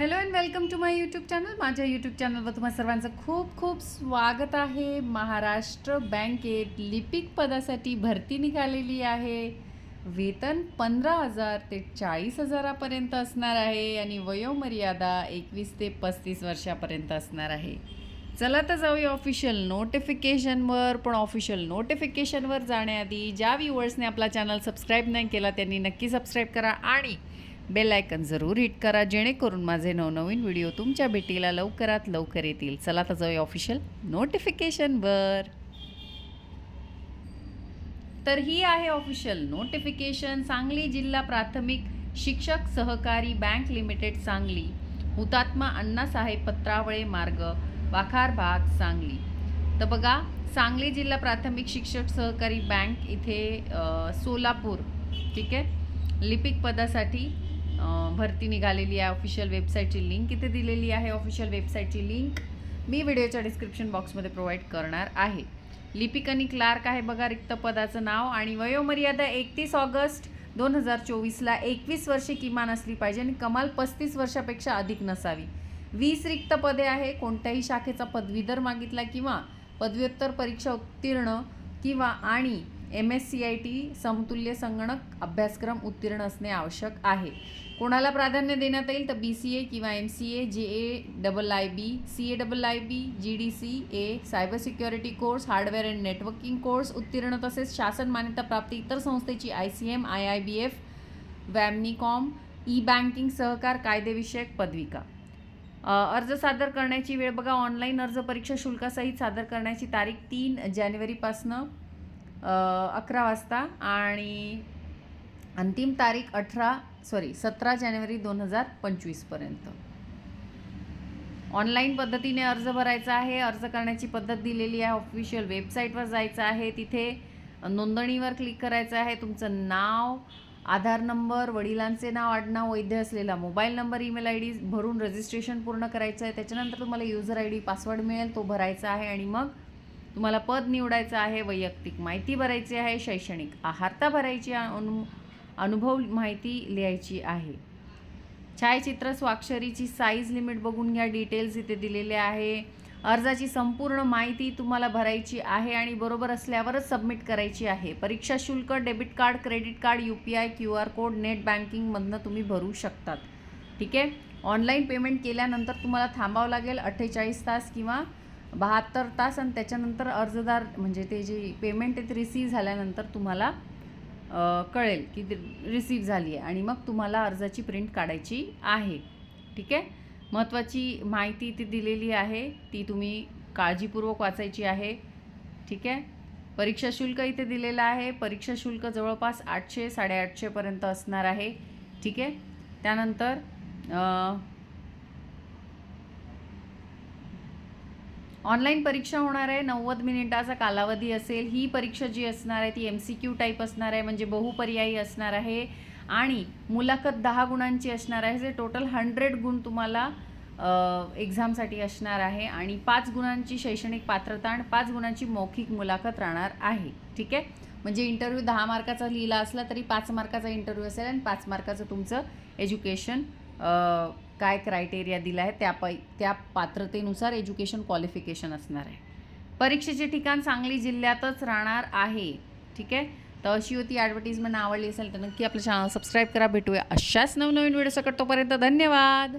Hello and welcome to my YouTube channel माझ्या YouTube चॅनलवर तुम्हा सर्वांचं खूप खूप स्वागत आहे. महाराष्ट्र बँकेत लिपिक पदासाठी भरती निघालेली आहे. वेतन पंधरा हजार ते चाळीस हजारापर्यंत असणार आहे आणि वयोमर्यादा एकवीस ते पस्तीस वर्षापर्यंत असणार आहे. चला तर जाऊया ऑफिशियल नोटिफिकेशनवर पण ऑफिशियल नोटिफिकेशनवर जाण्याआधी ज्या व्ह्युअर्सने आपला चॅनल सबस्क्राईब नाही केला त्यांनी नक्की सबस्क्राईब करा. आणि बेल आयकन जरूर हिट करा जेणेकरून माझे नवनवीन व्हिडिओ तुमच्या भेटीला लवकरात लवकर येतील. चला तर जाऊया ऑफिशियल नोटिफिकेशनवर तर ही आहे ऑफिशियल नोटिफिकेशन सांगली जिल्हा प्राथमिक शिक्षक सहकारी बँक लिमिटेड सांगली. हुतात्मा अण्णासाहेब पत्रावळे मार्ग वाखार भाग सांगली. तर बघा सांगली जिल्हा प्राथमिक शिक्षक सहकारी बँक इथे सोलापूर ठीक आहे? लिपिक पदासाठी भरती निघालेली आहे ऑफिशियल वेबसाईटची लिंक इथे दिलेली आहे ऑफिशियल वेबसाईटची लिंक मी व्हिडिओच्या डिस्क्रिप्शन बॉक्समध्ये प्रोव्हाइड करणार आहे. लिपिकनी क्लार्क आहे बघा रिक्त पदाचं नाव आणि वयोमर्यादा एकतीस ऑगस्ट दोन हजार चोवीसला एकवीस वर्षे किमान असली पाहिजे आणि कमाल पस्तीस वर्षापेक्षा अधिक नसावी. वीस रिक्त पदे आहे. कोणत्याही शाखेचा पदवीधर मागितला किंवा पदव्युत्तर परीक्षा उत्तीर्ण किंवा आणि M S C I T समतुल्य संगणक अभ्यासक्रम उत्तीर्ण असणे आवश्यक आहे. कोणाला प्राधान्य देण्यात येईल तर बी सी ए किंवा M C A J A double I B C A double I B G D C A cyber security course hardware and networking course उत्तीर्ण तसेच शासन मान्यताप्राप्त इतर संस्थेची I C M I I B F Vamnicom e banking सहकार कायदेविषयक पदविका. अर्ज सादर करण्याची वेळ बघा. ऑनलाईन अर्ज परीक्षा शुल्कासहित सादर करण्याची तारीख तीन जानेवारीपासनं अकरा वाजता आणि अंतिम तारीख अठरा सॉरी सतरा जानेवारी दोन हजार पंचवीसपर्यंत ऑनलाईन पद्धतीने अर्ज भरायचा आहे. अर्ज करण्याची पद्धत दिलेली आहे. ऑफिशियल वेबसाईटवर जायचं आहे. तिथे नोंदणीवर क्लिक करायचं आहे. तुमचं नाव आधार नंबर वडिलांचे नाव आडनाव वैध असलेला mobile number email I D भरून रजिस्ट्रेशन पूर्ण करायचं आहे. त्याच्यानंतर तुम्हाला युजर आय डी पासवर्ड मिळेल. तो भरायचा आहे आणि मग तुम्हाला पद निवडायचं आहे वैयक्तिक माहिती भरायची आहे शैक्षणिक आहारता भरायची अनु अनुभव माहिती लिहायची आहे. छायाचित्र स्वाक्षरीची साईज लिमिट बघून घ्या डिटेल्स इथे दिलेले आहे. अर्जाची संपूर्ण माहिती तुम्हाला भरायची आहे आणि बरोबर असल्यावरच सबमिट करायची आहे. परीक्षा शुल्क debit card credit card U P I Q R code net बँकिंगमधनं तुम्ही भरू शकतात. ठीक आहे? ऑनलाईन पेमेंट केल्यानंतर तुम्हाला थांबावं लागेल अठ्ठेचाळीस तास किंवा बहात्तर तास आणि त्याच्यानंतर अर्जदार म्हणजे ते जे पेमेंट आहे ते रिसीव्ह झाल्यानंतर तुम्हाला कळेल की रिसीव्ह झाली आहे आणि मग तुम्हाला अर्जाची प्रिंट काढायची आहे. ठीक आहे? महत्त्वाची माहिती इथे दिलेली आहे. ती तुम्ही काळजीपूर्वक वाचायची आहे. ठीक आहे? परीक्षा शुल्क इथे दिलेलं आहे. परीक्षा शुल्क जवळपास आठशे साडेआठशेपर्यंत असणार आहे. ठीक आहे? त्यानंतर ऑनलाईन परीक्षा होणार आहे. नव्वद मिनिटाचा कालावधी असेल. ही परीक्षा जी असणार आहे ती एम सी क्यू टाईप असणार आहे म्हणजे बहुपर्यायी असणार आहे. आणि मुलाखत दहा गुणांची असणार आहे. जे टोटल हंड्रेड गुण तुम्हाला एक्झामसाठी असणार आहे. आणि पाच गुणांची शैक्षणिक पात्रता आणि पाच गुणांची मौखिक मुलाखत राहणार आहे. ठीक आहे? म्हणजे इंटरव्ह्यू दहा मार्काचा लिहिला असला तरी पाच मार्काचा इंटरव्ह्यू असेल आणि पाच मार्काचं तुमचं एज्युकेशन काय क्रायटेरिया दिला आहे त्या पै त्या पात्रतेनुसार एज्युकेशन क्वालिफिकेशन असणार आहे. परीक्षेचे ठिकाण सांगली जिल्ह्यातच राहणार आहे ठीक आहे? तर अशी होती ॲडव्हर्टीजमेंट आवडली असेल तर नक्की आपलं चॅनल सबस्क्राईब करा. भेटूया अशाच नवनवीन व्हिडिओ सकट तोपर्यंत धन्यवाद!